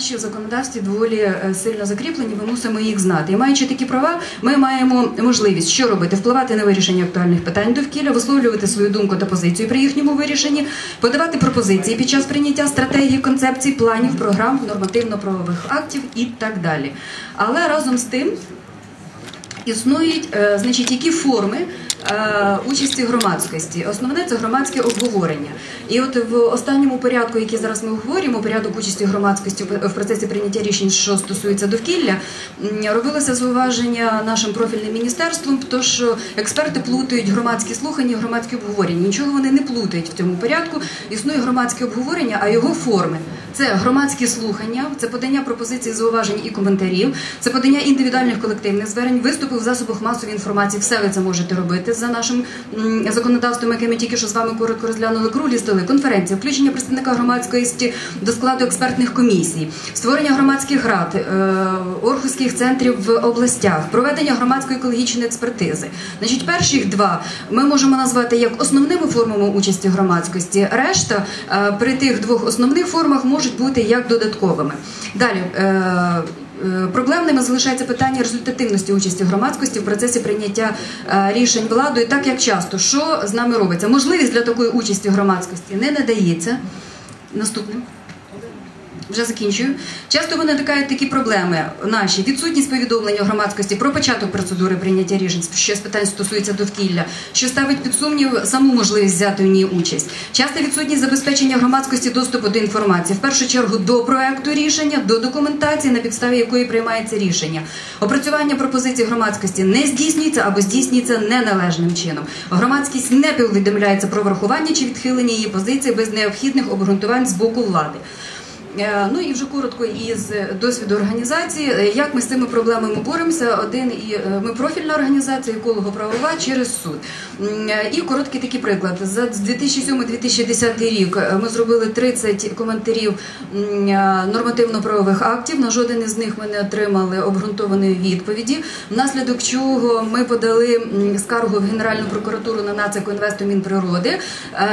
законодавстві доволі е, сильно закріплені, ми мусимо їх знати. І маючи такі права, ми маємо можливість що робити: впливати на вирішення актуальних питань довкілля, висловлювати свою думку та позицію при їхньому вирішенні, подавати пропозиції під час прийняття стратегії, концепцій, планів, програм, нормативно-правових актів і так далі. Але разом з тим. Існують, е, значить, які форми е, участі громадськості. Основне це громадське обговорення. І от в останньому порядку, який зараз ми обговорюємо, порядок участі громадськості в процесі прийняття рішень, що стосується довкілля, робилося зауваження нашим профільним міністерством, то що експерти плутають громадські слухання, громадські обговорення. Нічого вони не плутають в цьому порядку. Існує громадське обговорення, а його форми. Це громадські слухання, це подання пропозицій, зауважень і коментарів, це подання індивідуальних колективних звернень, виступи в засобах масової інформації. Все ви це можете робити за нашим законодавством, яке ми тільки що з вами коротко розглянули. Круглі столи, конференція, включення представника громадськості до складу експертних комісій, створення громадських рад, е, орховських центрів в областях, проведення громадської екологічної експертизи. Значить, перших два ми можемо назвати як основними формами участі громадськості. Решта е, при тих двох основних формах можуть бути як додатковими. Далі. е, Е, Проблемними залишається питання результативності участі громадськості в процесі прийняття е, рішень владою, так як часто що з нами робиться. Можливість для такої участі громадськості не надається. Наступним. Вже закінчую. Часто виникають такі проблеми наші відсутність повідомлення громадськості про початок процедури прийняття рішень, що з питань стосується довкілля, що ставить під сумнів саму можливість взяти в ній участь. Часто відсутність забезпечення громадськості доступу до інформації, в першу чергу до проекту рішення, до документації, на підставі якої приймається рішення. Опрацювання пропозицій громадськості не здійснюється або здійснюється неналежним чином. Громадськість не повідомляється про врахування чи відхилення її позиції без необхідних обґрунтувань з боку влади. Е, Ну і вже коротко із досвіду організації, Е, як ми з цими проблемами боремося. Один і е, ми профільна організація, еколого-правова через суд. Е, І короткий такий приклад. За 2007-2010 рік е, ми зробили 30 коментарів е, нормативно-правових актів. На жоден із них ми не отримали обґрунтованої відповіді. Внаслідок чого ми подали скаргу в Генеральну прокуратуру на НАЦЕК Мінприроди. Е,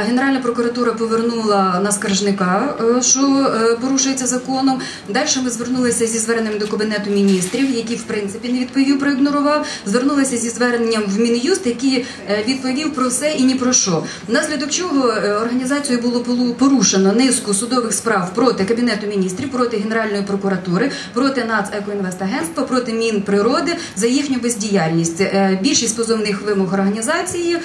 Генеральна прокуратура повернула на скаржника, е, що е, порушується законом. Далі ми звернулися зі зверненням до кабінету міністрів, який в принципі не відповів, проігнорував. Звернулися зі зверненням в Мін'юст, який е, відповів про все і ні про що. Внаслідок чого е, організацією було порушено низку судових справ проти кабінету міністрів, проти Генеральної прокуратури, проти Нацекоінвестагентства, проти Мінприроди за їхню бездіяльність. Е, Більшість позовних вимог організації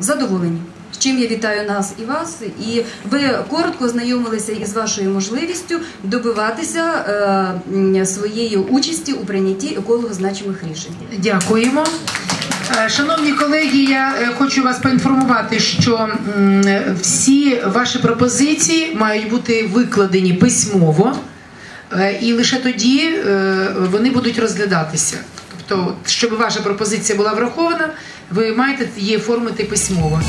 задоволені. Чим я вітаю нас і вас, і ви коротко ознайомилися із вашою можливістю добиватися е, своєї участі у прийнятті екологозначимих рішень. Дякуємо. Е, Шановні колеги, я е, хочу вас поінформувати, що всі ваші пропозиції мають бути викладені письмово, і лише тоді вони будуть розглядатися. Тобто, щоб ваша пропозиція була врахована, ви маєте її оформити письмово.